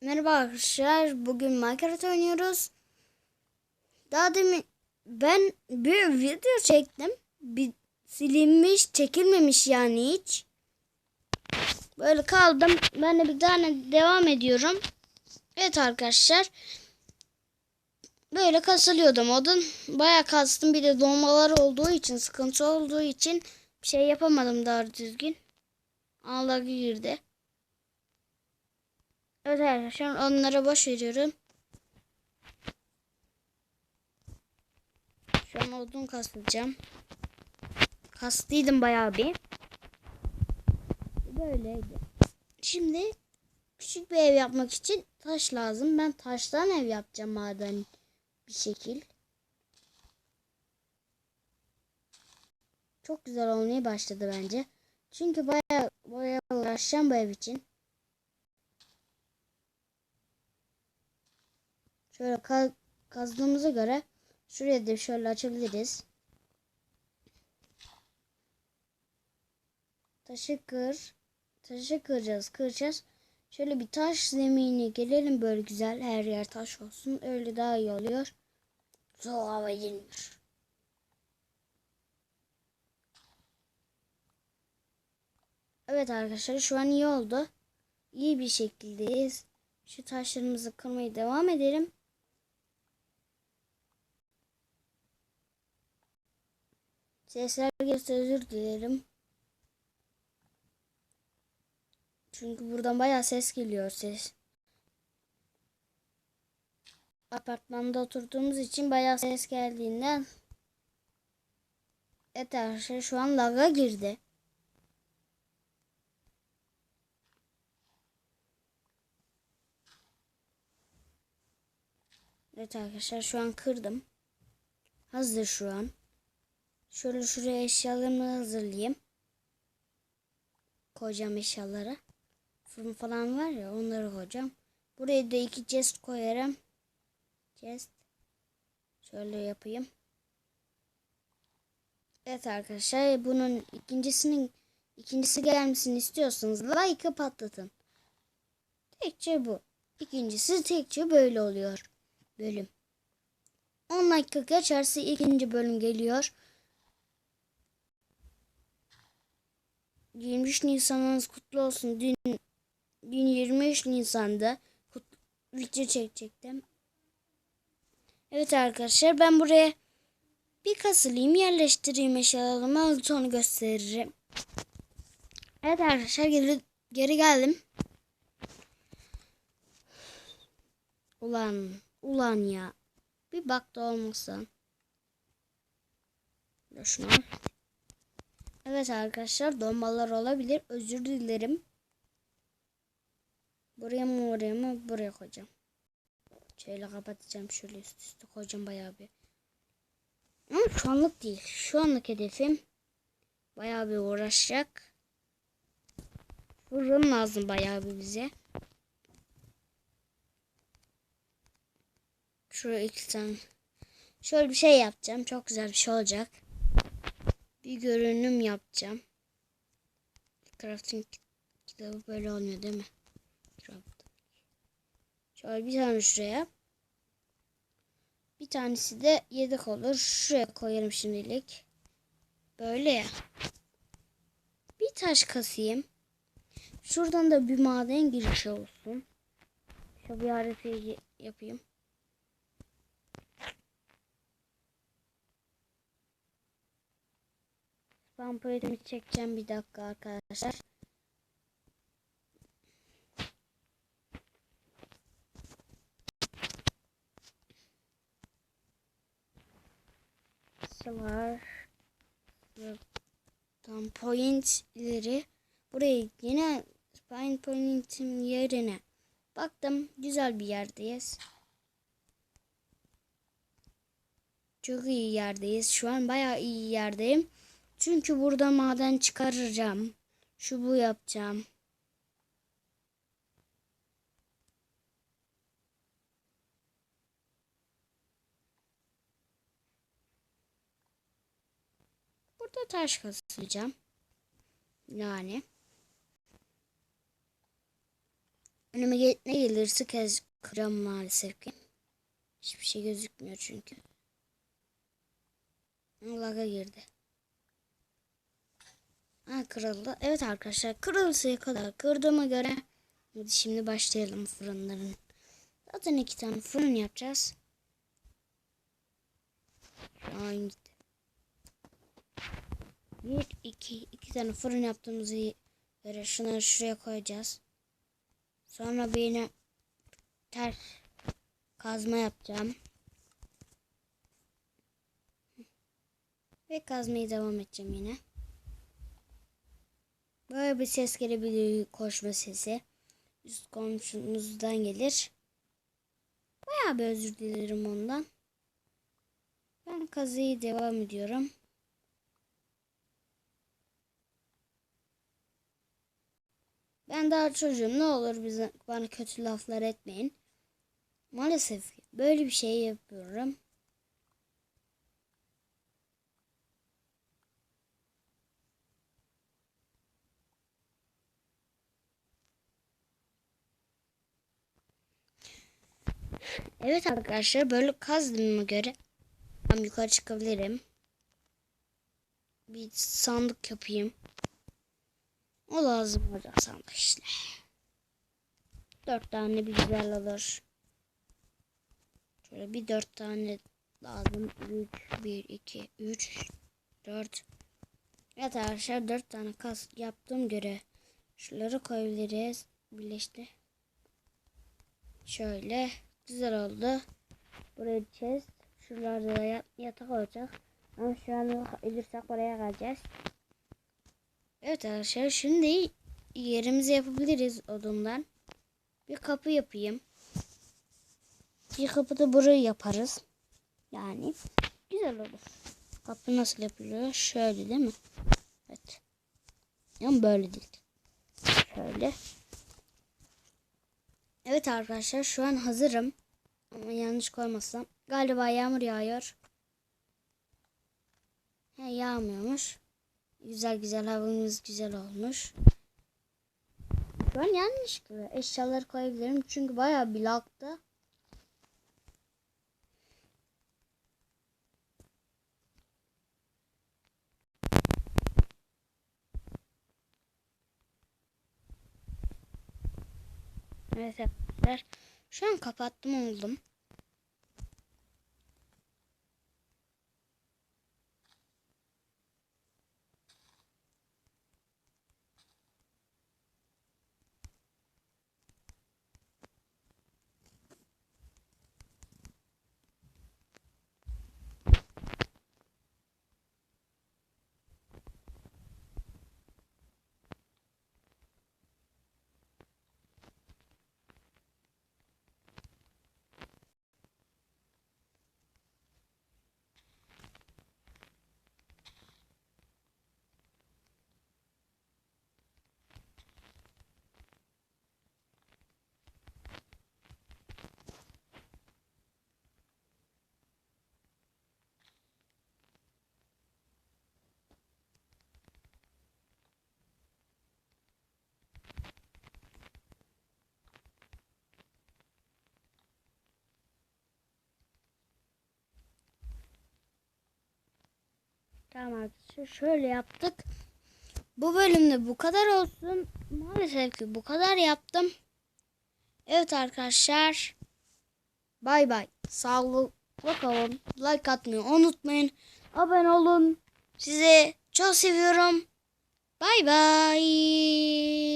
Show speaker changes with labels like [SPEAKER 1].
[SPEAKER 1] Merhaba arkadaşlar. Bugün Minecraft oynuyoruz. Daha demin ben bir video çektim. Bir silinmiş, çekilmemiş yani hiç. Böyle kaldım. Ben de bir tane devam ediyorum. Evet arkadaşlar. Böyle kasılıyordum odun. Bayağı kastım. Bir de donmalar olduğu için, sıkıntı olduğu için bir şey yapamadım daha düzgün. Allah girdi. Evet arkadaşlar onlara boş veriyorum. Şu an odun kasacağım. Kastıydım bayağı bir. Böyleydi. Şimdi küçük bir ev yapmak için taş lazım. Ben taştan ev yapacağım maden bir şekil. Çok güzel olmaya başladı bence. Çünkü bayağı bayağı uğraşacağım bu ev için. Şöyle ka kazdığımıza göre şuraya da şöyle açabiliriz. Taşı kır. Taşı kıracağız, kıracağız. Şöyle bir taş zemini gelelim böyle güzel. Her yer taş olsun. Öyle daha iyi oluyor. Zor hava edilmiyor. Evet arkadaşlar şu an iyi oldu. İyi bir şekildeyiz. Şu taşlarımızı kırmaya devam edelim. Sesler gelirse özür dilerim. Çünkü buradan bayağı ses geliyor ses. Apartmanda oturduğumuz için bayağı ses geldiğinden Evet arkadaşlar şu an laga girdi. Evet arkadaşlar şu an kırdım. Hazır şu an. Şöyle şuraya eşyalarımı hazırlayayım. Koyacağım eşyaları. Fırın falan var ya onları koyacağım. Buraya da iki chest koyarım. Chest. Şöyle yapayım. Evet arkadaşlar bunun ikincisinin ikincisi gelmesini istiyorsanız like'ı patlatın. Tekçe bu. İkincisi tekçe böyle oluyor. Bölüm. 10 dakika geçerse ikinci bölüm geliyor. 23 Nisan'ınız kutlu olsun. Dün, dün 23 Nisan'da video çekecektim. Evet arkadaşlar ben buraya bir kasılayım yerleştireyim eşyalarımı sonra gösteririm. Evet arkadaşlar geri, geri geldim. Ulan ulan ya. Bir bak da olmasın. Şunu al. Evet arkadaşlar donmalar olabilir. Özür dilerim. Buraya mı oraya mı buraya koyacağım. Şöyle kapatacağım. Şöyle üst üste koyacağım bayağı bir. Ama şu anlık değil. Şu anlık hedefim bayağı bir uğraşacak. Fırın lazım bayağı bir bize. Şuraya iki tane. Şöyle bir şey yapacağım. Çok güzel bir şey olacak bir görünüm yapacağım. Crafting kitabı böyle olmuyor değil mi? Şöyle bir tane şuraya. Bir tanesi de yedek olur. Şuraya koyarım şimdilik. Böyle ya. Bir taş kasayım. Şuradan da bir maden girişi olsun. Şöyle bir haritayı yapayım. Poetimi çekeceğim bir dakika arkadaşlar. var. Tam point ileri. Buraya yine spine point'im yerine baktım. Güzel bir yerdeyiz. Çok iyi yerdeyiz. Şu an bayağı iyi yerdeyim. Çünkü burada maden çıkaracağım. Şu bu yapacağım. Burada taş kazıyacağım. Yani. Önüme ne gelirse kez kıracağım maalesef ki. Hiçbir şey gözükmüyor çünkü. Laga girdi. Ha kırıldı. Evet arkadaşlar kırılsaya kadar kırdığıma göre hadi şimdi başlayalım fırınların. Zaten iki tane fırın yapacağız. An gitti. Bir, iki, iki tane fırın yaptığımızı göre şunları şuraya koyacağız. Sonra bir yine ters kazma yapacağım. Ve kazmaya devam edeceğim yine. Böyle bir ses gelebilir koşma sesi. Üst komşumuzdan gelir. Bayağı bir özür dilerim ondan. Ben kazıyı devam ediyorum. Ben daha çocuğum ne olur bize bana kötü laflar etmeyin. Maalesef böyle bir şey yapıyorum. Evet arkadaşlar böyle kazdığıma göre ben yukarı çıkabilirim. Bir sandık yapayım. O lazım olacak sandık işte. Dört tane bir güzel olur. Şöyle bir dört tane lazım. Üç, bir, iki, üç, dört. Evet arkadaşlar dört tane kas yaptığım göre şunları koyabiliriz. Birleşti. Şöyle güzel oldu. Buraya chest. Şuralarda da yat- yatak olacak. Ama şu an ölürsek oraya geleceğiz. Evet arkadaşlar şimdi yerimizi yapabiliriz odundan. Bir kapı yapayım. Bir kapı da burayı yaparız. Yani güzel olur. Kapı nasıl yapılıyor? Şöyle değil mi? Evet. Yani böyle değil. Şöyle. Evet arkadaşlar şu an hazırım. Ama yanlış koymazsam. Galiba yağmur yağıyor. He yağmıyormuş. Güzel güzel havamız güzel olmuş. An yanlış gibi. Eşyaları koyabilirim çünkü bayağı bir lagda. Arkadaşlar. Şu an kapattım oldum. Tamam arkadaşlar şöyle yaptık. Bu bölümde bu kadar olsun. Maalesef ki bu kadar yaptım. Evet arkadaşlar. Bay bay. Sağlıklı kalın. Like atmayı unutmayın. Abone olun. Sizi çok seviyorum. Bay bay.